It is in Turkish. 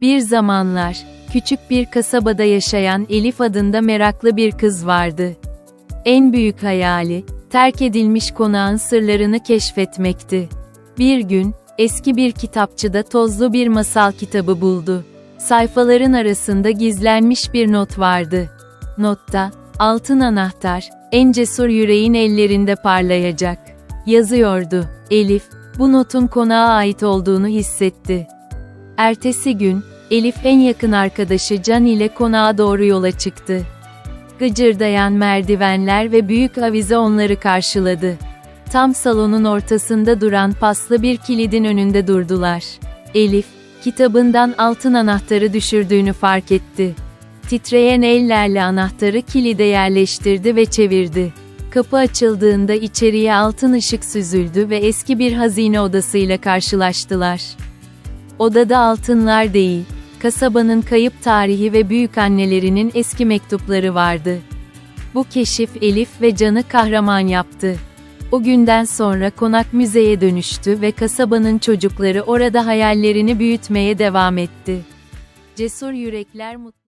Bir zamanlar, küçük bir kasabada yaşayan Elif adında meraklı bir kız vardı. En büyük hayali, terk edilmiş konağın sırlarını keşfetmekti. Bir gün, eski bir kitapçıda tozlu bir masal kitabı buldu. Sayfaların arasında gizlenmiş bir not vardı. Notta, altın anahtar, en cesur yüreğin ellerinde parlayacak. Yazıyordu. Elif, bu notun konağa ait olduğunu hissetti. Ertesi gün, Elif en yakın arkadaşı Can ile konağa doğru yola çıktı. Gıcırdayan merdivenler ve büyük avize onları karşıladı. Tam salonun ortasında duran paslı bir kilidin önünde durdular. Elif, kitabından altın anahtarı düşürdüğünü fark etti. Titreyen ellerle anahtarı kilide yerleştirdi ve çevirdi. Kapı açıldığında içeriye altın ışık süzüldü ve eski bir hazine odasıyla karşılaştılar. Odada altınlar değil, kasabanın kayıp tarihi ve büyük annelerinin eski mektupları vardı. Bu keşif Elif ve Can'ı kahraman yaptı. O günden sonra konak müzeye dönüştü ve kasabanın çocukları orada hayallerini büyütmeye devam etti. Cesur yürekler mutlu